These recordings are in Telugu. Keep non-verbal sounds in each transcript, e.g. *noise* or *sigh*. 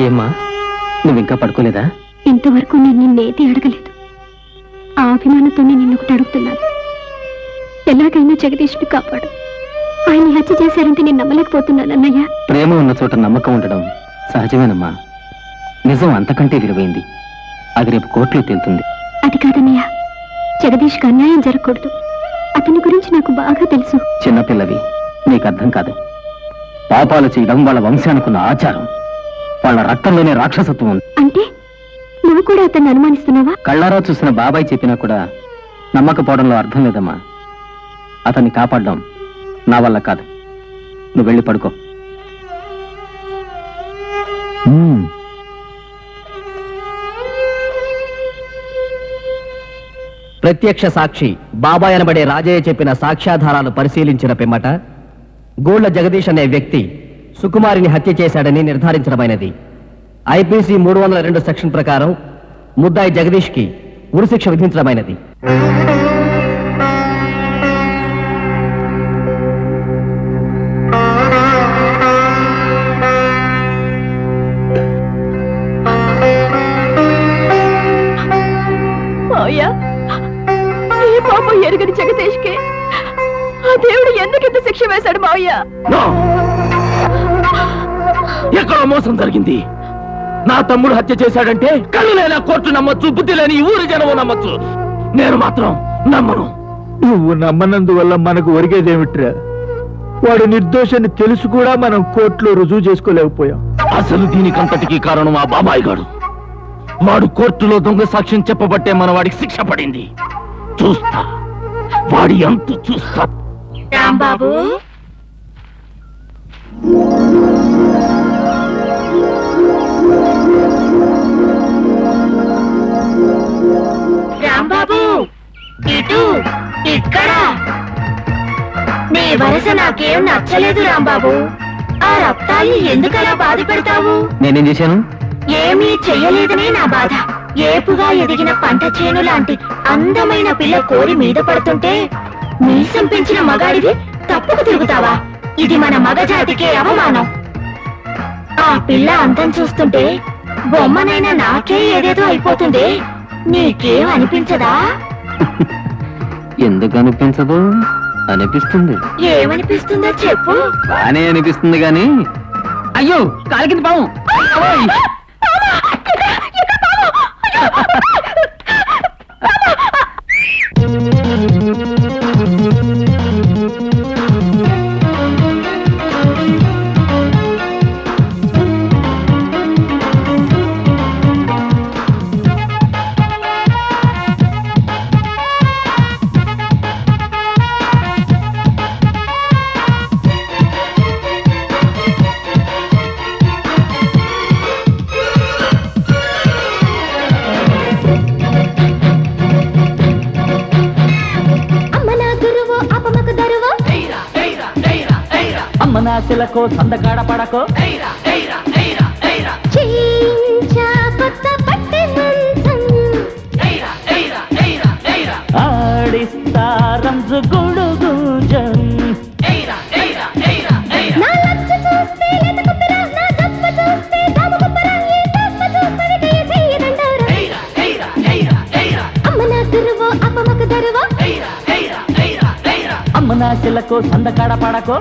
ఏమ్మా? నువ్వు ఇంకా పడుకోలేదా? ఇంతవరకు నేను నిన్నేది అడగలేదు. ఆ అభిమానంతోనే నిన్ను ఒకటి అడుగుతున్నాను. ఎలాగైనా జగదీష్ని కాపాడు. ఆయన హత్య చేశారంటే నేను నమ్మలేకపోతున్నాను అన్నయ్య. ప్రేమ ఉన్న చోట నమ్మకం ఉండడం సహజమేనమ్మా. నిజం అంతకంటే విలువైంది. అది రేపు కోర్టులో తేలుతుంది. అది కాదన్నయ్య. జగదీష్కి అన్యాయం జరగకూడదు. అతని గురించి నాకు బాగా తెలుసు. చిన్నపిల్లవి నీకు అర్థం కాదు. పాపాలు చేయడం వాళ్ళ వంశానికున్న ఆచారం. వాళ్ళ రక్తంలోనే రాక్షసత్వం ఉంది. అంటే నువ్వు కూడా అతన్ని అనుమానిస్తున్నావా? కళ్ళారా చూసిన బాబాయ్ చెప్పినా కూడా నమ్మకపోవడంలో అర్థం లేదమ్మా. అతన్ని కాపాడడం నా వల్ల కాదు. నువ్వు వెళ్ళి పడుకో. ప్రత్యక్ష సాక్షి బాబాయ్ అనబడే రాజయ్య చెప్పిన సాక్ష్యాధారాలు పరిశీలించిన పిమ్మట గోళ్ళ జగదీష్ అనే వ్యక్తి సుకుమారిని హత్య చేశాడని నిర్ధారించడమైనది. ఐపీసీ మూడు వందల రెండు సెక్షన్ ప్రకారం ముద్దాయి జగదీష్కి ఉరిశిక్ష విధించడమైనది. ఎరుగని జగదీష్కి ఆ దేవుడు ఎందుకు ఇంత శిక్ష వేశాడు మావయ్య? ఎక్కడో మోసం జరిగింది. నా తమ్ముడు హత్య చేశాడంటే కళ్ళు లేని ఆ కోర్టు నమ్మొచ్చు బుద్ధి లేని ఊరి జనము నమ్మొచ్చు. నేను మాత్రం నమ్మను. నువ్వు నమ్మనందువల్ల మనకు ఒరిగేదేమిట్రా? వాడు నిర్దోషాన్ని తెలుసు కూడా మనం కోర్టులో రుజువు చేసుకోలేకపోయాం. అసలు దీనికంతటికి కారణం ఆ బాబాయ్ గాడు. వాడు కోర్టులో దొంగ సాక్ష్యం చెప్పబట్టే మన వాడికి శిక్ష పడింది. చూస్తా. వాడి అంతు చూస్తా. రాంబాబు? నీ వరస నాకేం నచ్చలేదు రాంబాబు. ఆ రక్తాల్ని ఎందుకలా బాధ పెడతావు నేనేం చేశాను? ఏమీ చెయ్యలేదనే నా బాధ. ఏపుగా ఎదిగిన పంట చేను లాంటి అందమైన పిల్ల కోరి మీద పడుతుంటే మీసం పెంచిన మగాడివి తప్పుకు తిరుగుతావా? ఇది మన మగజాతికే అవమానం. ఆ పిల్ల అంతం చూస్తుంటే బొమ్మనైనా నాకే ఏదేదో అయిపోతుంది. నీకేం అనిపించదా? *laughs* ఎందుకు అనిపించదు? అనిపిస్తుంది. ఏమనిపిస్తుందో చెప్పు. బానే అనిపిస్తుంది గాని. అయ్యో కాలి కింద పాము. అమ్మ సందకాడ పడకో అమ్మ నాశలకో సందకాడ పడకో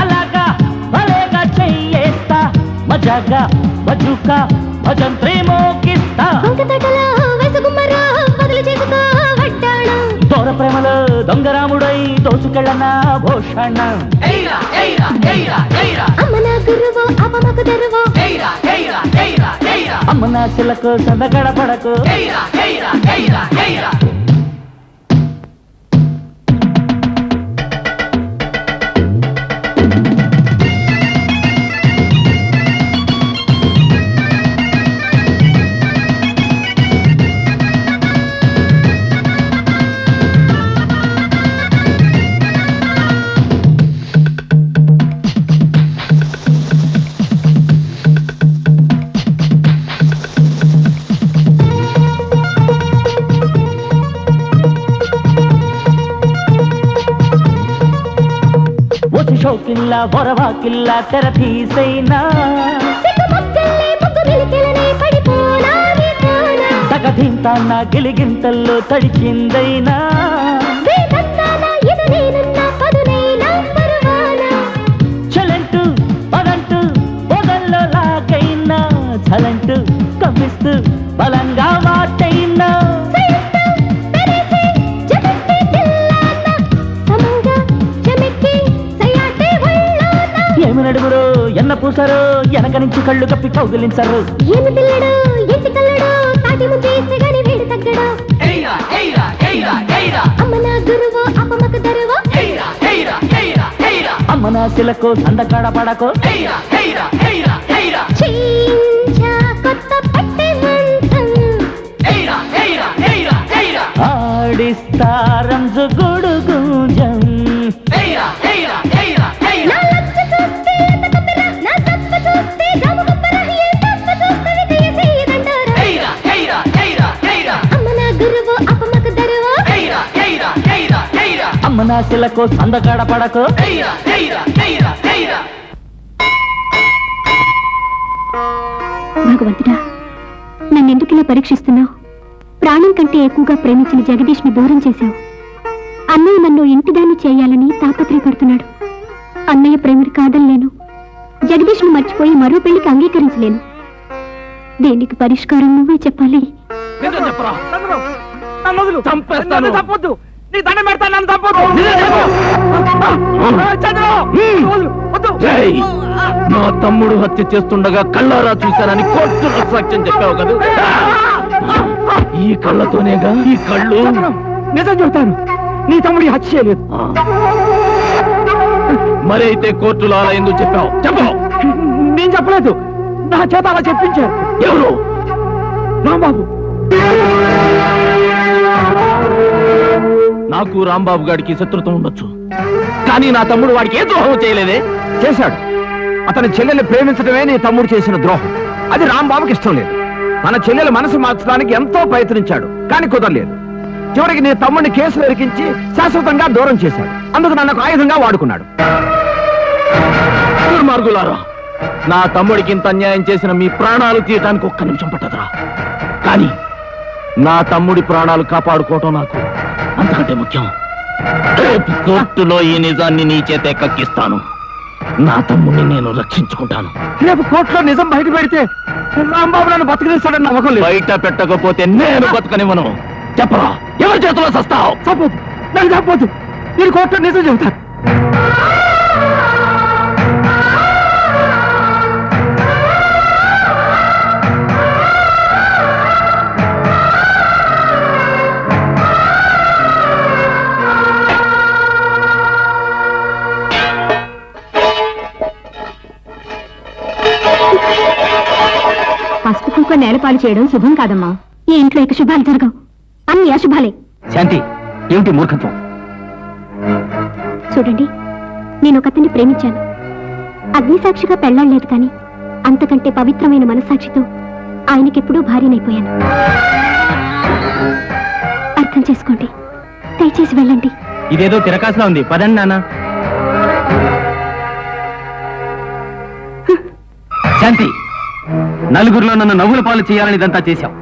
అలాగా భలేగా చెయ్యేస్తా మజాగా బజుకా భజంత్రి మోగిస్తా. దొంగరాముడై దోచుకెళ్ళనా భూషణం. అమ్మ నా గురువు అపమకు దరువు. అమ్మ నా శిలకు సందగడ పడకు వచ్చి షోకిల్ల బొరవాకిల్ల తెర తీసైనా సిగ్గుమొక్కల్లే ముగ్గు వెలికెలనే పడిపోనా నీతోనా తగదింతాన్న గిలిగింతల్లో తడిచిందైనా. నడుగురు ఎన్న పూసరు వెనక నుంచి కళ్ళు కప్పి కౌగిలించరు ఏమి పిల్లడు ఇంటి కల్లడు తాటి ముంచేసి గని వేడి తగ్గడు అమ్మ నా గురువు అపమకు దరువు అమ్మ నా శిలకు సందకాడ పడకు చీంచా కొత్త పట్టె మంచం ఆడిస్తారంజు గుడుగుంజం అమ్మ నా శిలకు సందకాడ పడకు. భగవంతుడా నన్నెందుకు ఇలా పరీక్షిస్తున్నావు? ప్రాణం కంటే ఎక్కువగా ప్రేమించిన జగదీష్ని దూరం చేశావు. అన్నయ్య నన్ను ఇంటిదాన్ని చేయాలని తాపత్రయపడుతున్నాడు. అన్నయ్య ప్రేమని కాదనలేను జగదీష్ను మర్చిపోయి మరో పెళ్ళికి అంగీకరించలేను. దీనికి పరిష్కారం నువ్వే చెప్పాలి? చెప్పరా? నన్ను. చంపేస్తాను. నీ దండం పెడతాను నన్ను. జై. నా తమ్ముడు హత్య చేస్తుండగా కళ్ళారా చూశానని కోర్టులో సాక్ష్యం చెప్పావు కదా? ఈ కళ్ళతోనేగా? ఈ కళ్ళు? నిజం చెబుతాను. నీ తమ్ముడి హత్య చేయలేదు. ఆ. మరైతే కోర్టులో అలా ఎందుకు చెప్పావు. చెప్పావు నేను చెప్పలేదు. నా చేత అలా చెప్పించారు. ఎవరు? రాంబాబు. నాకు రాంబాబు గారికి శత్రుత్వం ఉండొచ్చు. కానీ నా తమ్ముడు వాడికి ఏ ద్రోహం చేయలేదే? చేశాడు. అతని చెల్లెల్ని ప్రేమించడమే నీ తమ్ముడు చేసిన ద్రోహం. అది రాంబాబుకి ఇష్టం లేదు. తన చెల్లెల మనసు మార్చడానికి ఎంతో ప్రయత్నించాడు కానీ కుదరలేదు. చివరికి నీ తమ్ముడిని కేసులు ఎరికించి శాశ్వతంగా దూరం చేశాడు. అందుకు నన్ను ఆయుధంగా వాడుకున్నాడు. దుర్మార్గులారా నా తమ్ముడికి ఇంత అన్యాయం చేసిన మీ ప్రాణాలు తీయటానికి ఒక్క నిమిషం పట్టదురా. కానీ నా తమ్ముడి ప్రాణాలు కాపాడుకోవటం నాకు అంతకంటే ముఖ్యం. రేపు కోర్టులో ఈ నిజాన్ని నీ చేతే కక్కిస్తాను. నా తమ్ముడిని నేను రక్షించుకుంటాను. రేపు కోర్టులో నిజం బయట పెడితే రాంబాబు నన్ను బతికిస్తాడని నమ్మకం లేదు. బయట పెట్టకపోతే నేను బతకనివ్వను. చెప్పరా ఎవరి చేతిలో సస్తావు? తప్పదు నాకు తప్పదు నేను కోర్టులో నిజం చెబుతాను. కుంకుమ నేలపాలు చేయడం శుభం కాదమ్మా. ఈ ఇంట్లో ఇక శుభాలు జరగవు. అన్ని అశుభాలే. శాంతి ఏమిటి మూర్ఖత్వం? చూడండి నేను ఒకతన్ని ప్రేమించాను. అగ్నిసాక్షిగా పెళ్ళాడలేదు కానీ అంతకంటే పవిత్రమైన మనసాక్షితో ఆయనకెప్పుడూ భార్యనైపోయాను. అర్థం చేసుకోండి. దయచేసి వెళ్ళండి. ఇదేదో తిరకాసులా ఉంది. పదండి నాన్న. శాంతి. నలుగురిలో నన్ను నవ్వుల పాలు చేయాలని ఇదంతా చేశావు.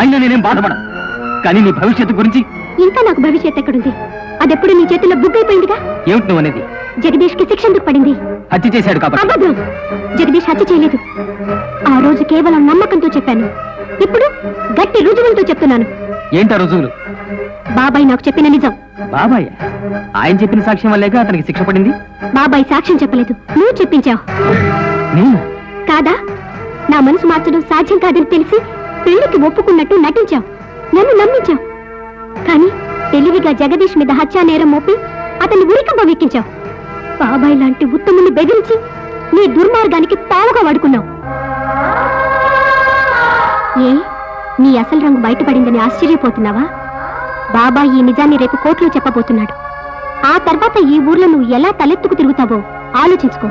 అయినా నేనేం బాధపడ కానీ నీ భవిష్యత్తు గురించి ఇంకా నాకు భవిష్యత్ ఎక్కడుంది? అదెప్పుడు నీ చేతిలో బుక్ అయిపోయిందిగా ఏమిటి నువ్వు అనేది? జగదీష్కి శిక్ష ఎందుకు పడింది? హత్య చేశాడు కాబట్టి. అబద్ధం! జగదీష్ హత్య చేయలేదు. ఆ రోజు కేవలం నమ్మకంతో చెప్పాను. ఇప్పుడు గట్టి రుజువులతో చెప్తున్నాను. ఏంటా రుజువులు? బాబాయ్ నాకు చెప్పిన నిజం. బాబాయ్? ఆయన చెప్పిన సాక్ష్యం వల్లేగా అతనికి శిక్ష పడింది? బాబాయ్ సాక్ష్యం చెప్పలేదు. నువ్వు చెప్పించావు. కాదా? నా మనసు మార్చడం సాధ్యం కాదని తెలిసి పెళ్ళికి ఒప్పుకున్నట్టు నటించావు నన్ను నమ్మించావు కానీ తెలివిగా జగదీష్ మీద హత్యా నేరం మోపి అతన్ని ఉరికంప వెక్కించావు బాబాయ్ లాంటి ఉత్తముని బెదిరించి నీ దుర్మార్గానికి పావుగా వాడుకున్నావు ఏ? నీ అసలు రంగు బయటపడిందని ఆశ్చర్యపోతున్నావా? బాబాయ్ ఈ నిజాన్ని రేపు కోర్టులో చెప్పబోతున్నాడు. ఆ తర్వాత ఈ ఊర్లో నువ్వు ఎలా తలెత్తుకు తిరుగుతావో ఆలోచించుకో.